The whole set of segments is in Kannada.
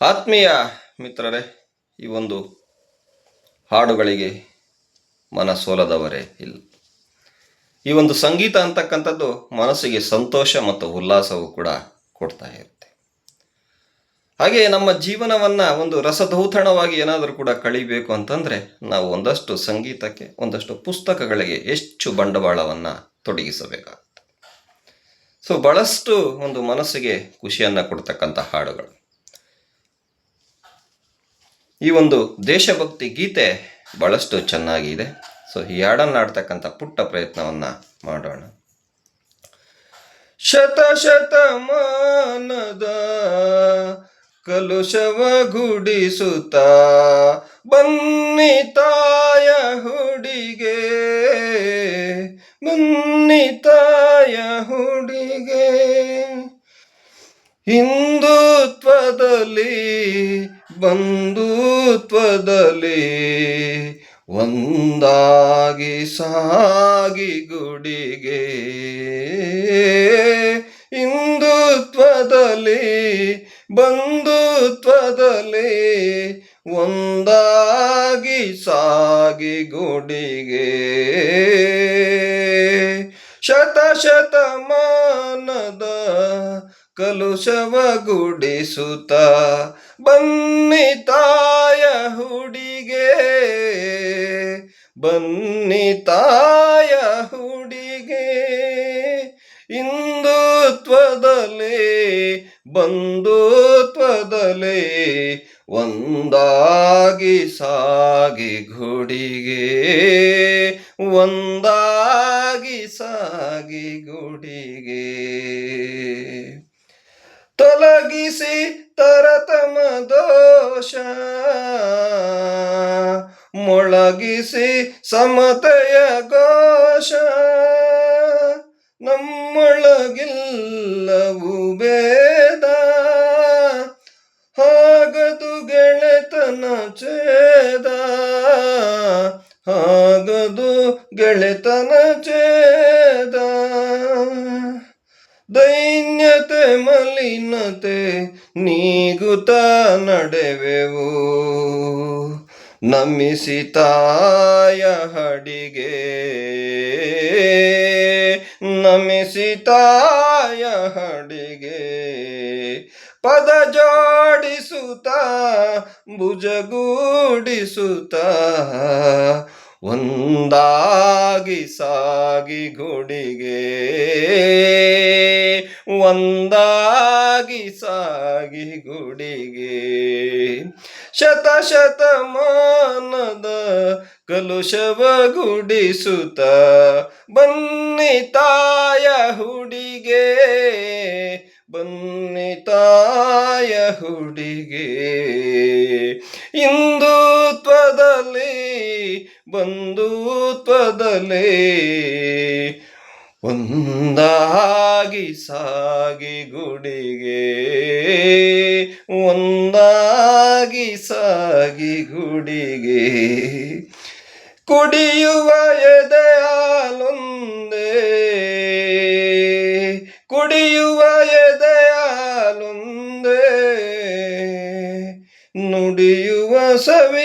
ಆತ್ಮೀಯ ಮಿತ್ರರೇ, ಈ ಒಂದು ಹಾಡುಗಳಿಗೆ ಮನಸೋಲದವರೇ ಇಲ್ಲ. ಈ ಒಂದು ಸಂಗೀತ ಅಂತಕ್ಕಂಥದ್ದು ಮನಸ್ಸಿಗೆ ಸಂತೋಷ ಮತ್ತು ಉಲ್ಲಾಸವು ಕೂಡ ಕೊಡ್ತಾ ಇರುತ್ತೆ. ಹಾಗೆ ನಮ್ಮ ಜೀವನವನ್ನು ಒಂದು ರಸದೌತಣವಾಗಿ ಏನಾದರೂ ಕೂಡ ಕಳಿಬೇಕು ಅಂತಂದರೆ ನಾವು ಒಂದಷ್ಟು ಸಂಗೀತಕ್ಕೆ, ಒಂದಷ್ಟು ಪುಸ್ತಕಗಳಿಗೆ ಹೆಚ್ಚು ಬಂಡವಾಳವನ್ನು ತೊಡಗಿಸಬೇಕಾಗುತ್ತೆ. ಸೊ ಬಹಳಷ್ಟು ಒಂದು ಮನಸ್ಸಿಗೆ ಖುಷಿಯನ್ನು ಕೊಡ್ತಕ್ಕಂಥ ಹಾಡುಗಳು. ಈ ಒಂದು ದೇಶಭಕ್ತಿ ಗೀತೆ ಭಾಳಷ್ಟು ಚೆನ್ನಾಗಿದೆ. ಸೊ ಈ ಹಾಡನ್ನು ಆಡ್ತಕ್ಕಂಥ ಪುಟ್ಟ ಪ್ರಯತ್ನವನ್ನು ಮಾಡೋಣ. ಶತ ಶತಮಾನದ ಕಲುಷವ ಗುಡಿಸುತ್ತ ಬನ್ನಿ ತಾಯ ಹುಡಿಗೆ, ಬನ್ನಿ ತಾಯ ಹುಡಿಗೆ. ಹಿಂದುತ್ವದಲ್ಲಿ ಬಂಧುತ್ವದಲ್ಲಿ ಒಂದಾಗಿ ಸಾಗಿ ಗುಡಿಗೆ. ಹಿಂದುತ್ವದಲ್ಲಿ ಬಂಧುತ್ವದಲ್ಲಿ ಒಂದಾಗಿ ಸಾಗಿ ಗುಡಿಗೆ. ಶತ ಶತಮಾನದ ಕಲುಷವ ಗುಡಿಸುತ್ತ ಬನ್ನಿ ತಾಯ ಹುಡಿಗೆ ಬನ್ನಿ ತಾಯ ಹುಡಿಗೆ. ಹಿಂದುತ್ವದಲ್ಲಿ ಬಂಧುತ್ವದಲ್ಲಿ ಒಂದಾಗಿ ಸಾಗಿ ಗುಡಿಗೆ. ಒಂದಾಗಿ ಸಾಗಿ ಗುಡಿಗೆ. ತೊಲಗಿಸಿ ತರತಮ ದೋಷ. ಮೊಳಗಿಸಿ ಸಮತೆಯ ಘೋಷ. ನಮ್ಮೊಳಗಿಲ್ಲವು ಬೇದ ಹಾಗದು ಗೆಳೆತನ ಚೇದ ಹಾಗದು ಗೆಳೆತನ ಚೇದ ದೈನ್ಯತೆ ಮಲಿನತೆ ನೀಗುತ ನಡೆವೆವು. ನಮಿಸಿ ತಾಯ ಹಡಿಗೆ ನಮಿಸಿ ತಾಯ ಹಡಿಗೆ. ಪದ ಜೋಡಿಸುತ್ತ ಭುಜಗೂಡಿಸುತ್ತ ಒಂದಾಗಿ ಸಾಗಿ ಗುಡಿಗೆ, ಒಂದಾಗಿ ಸಾಗಿ ಗುಡಿಗೆ. ಶತ ಶತಮಾನದ ಕಲುಷವ ಗುಡಿಸುತ್ತ ಬನ್ನಿ ತಾಯ ಹುಡಿಗೆ, ಬನ್ನಿ ತಾಯ ಹುಡಿಗೆ. ಹಿಂದುತ್ವದಲ್ಲಿ ಬಂಧುತ್ವದಲ್ಲಿ ಒಂದಾಗಿ ಸಾಗಿ ಗುಡಿಗೆ ಒಂದಾಗಿ ಸಾಗಿ ಗುಡಿಗೆ. ಕುಡಿಯುವ ಎದೆಯಾಲೊಂದೇ ಕುಡಿಯುವ ಎದೆಯಾಲೊಂದೇ ನುಡಿಯುವ ಸವಿ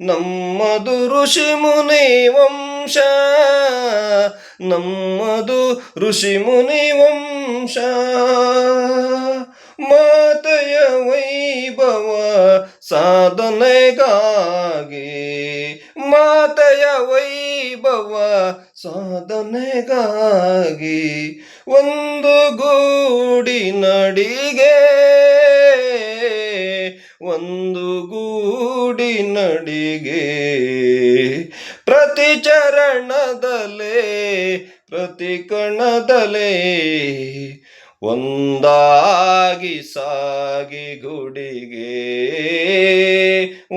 ನಮ್ಮ ನಮ್ಮದು ಋಷಿ ಮುನಿ ವಂಶ ನಮ್ಮದು ಋಷಿ ಮುನಿ ವಂಶ ಮಾತೆಯ ವೈಭವ ಸಾಧನೆಗಾಗಿ ಮಾತೆಯ ವೈಭವ ಸಾಧನೆಗಾಗಿ ಒಂದು ಗೂಡಿ ನಡಿಗೆ ಒಂದು ಗೂಡಿ ನಡಿಗೆ. ಪ್ರತಿ ಚರಣದಲೇ ಪ್ರತಿ ಕಣದಲೇ ಒಂದಾಗಿ ಸಾಗಿ ಗುಡಿಗೆ.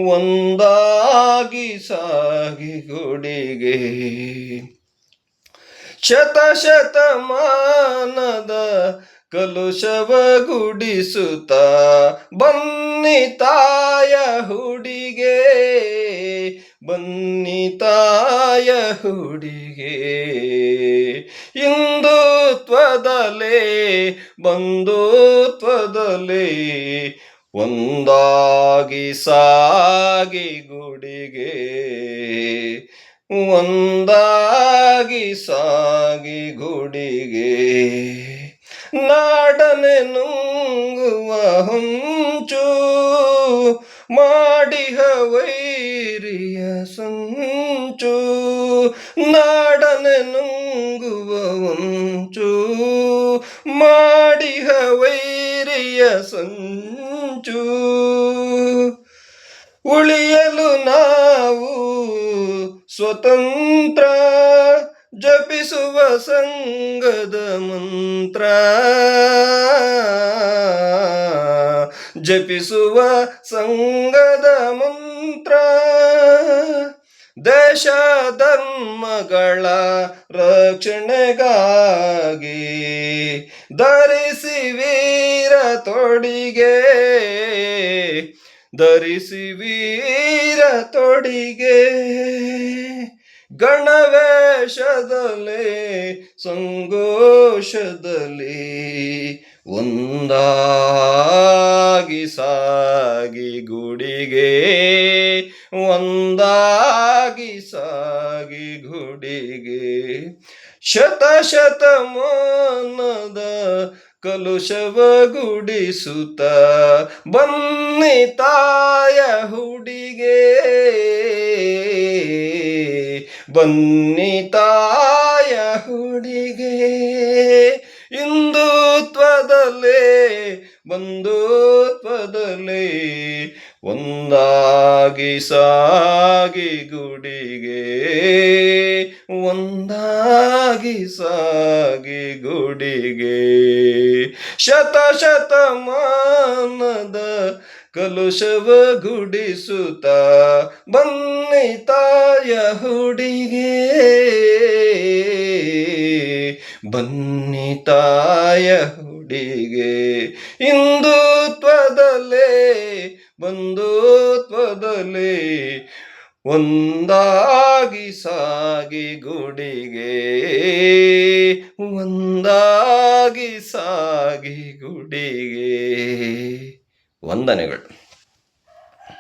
ಒಂದಾಗಿ ಸಾಗಿ ಗುಡಿಗೆ. ಶತ ಶತಮಾನದ ಕಲುಷವ ಗುಡಿಸುತ್ತ ಬನ್ನಿ ತಾಯ ಹುಡಿಗೆ, ಬನ್ನಿ ತಾಯ ಹುಡಿಗೆ. ಹಿಂದುತ್ವದಲೇ ಬಂಧುತ್ವದಲೇ ಒಂದಾಗಿ ಸಾಗಿ ಗುಡಿಗೆ. ಒಂದಾಗಿ ಸಾಗಿ ಗುಡಿಗೆ. ನಾಡನೆ ನುಂಗುವ ಹೊಂಚು, ಮಾಡಿಹ ವೈರಿಯ ಸಂಚು, ನಾಡನೆ ನುಂಗುವ ಹೊಂಚು, ಮಾಡಿಹ ವೈರಿಯ ಸಂಚು. ಉಳಿಯಲು ನಾವು ಸ್ವತಂತ್ರ ಜಪಿಸುವ ಸಂಗದ ಮಂತ್ರ. ಜಪಿಸುವ ಸಂಗದ ಮಂತ್ರ. ದೇಶ ಧರ್ಮಗಳ ರಕ್ಷಣೆಗಾಗಿ ಧರಿಸಿ ವೀರ ತೊಡಿಗೆ. ಧರಿಸಿ ವೀರ ತೊಡಿಗೆ. ಗಣವೇಶದಲ್ಲಿ ಸಂಗೋಷದಲ್ಲಿ ಒಂದಾಗಿ ಸಾಗಿ ಗುಡಿಗೆ, ಒಂದಾಗಿ ಸಾಗಿ ಗುಡಿಗೆ. ಶತ ಶತಮಾನದ ಕಲುಷವ ಗುಡಿಸುತ್ತ ಬನ್ನಿ ತಾಯ ಹುಡಿಗೆ. ಬನ್ನಿ ತಾಯ ಹುಡಿಗೆ ಹಿಂದುತ್ವದಲ್ಲೇ ಬಂಧುತ್ವದಲ್ಲೇ ಒಂದಾಗಿ ಸಾಗಿ ಗುಡಿಗೆ ಒಂದಾಗಿ ಸಾಗಿ ಗುಡಿಗೆ. ಶತ ಶತಮಾನದ ಕಲುಷವ ಗುಡಿಸುತ್ತ ಬನ್ನಿ ತಾಯ ಹುಡಿಗೆ ಬನ್ನಿ ತಾಯ ಹುಡಿಗೆ ಹಿಂದುತ್ವದಲ್ಲೇ ಬಂಧುತ್ವದಲ್ಲೇ ಒಂದಾಗಿ ಸಾಗಿ ಗುಡಿಗೆ. ಒಂದಾಗಿ ಸಾಗಿ ಗುಡಿಗೆ. ವಂದನೆಗಳು.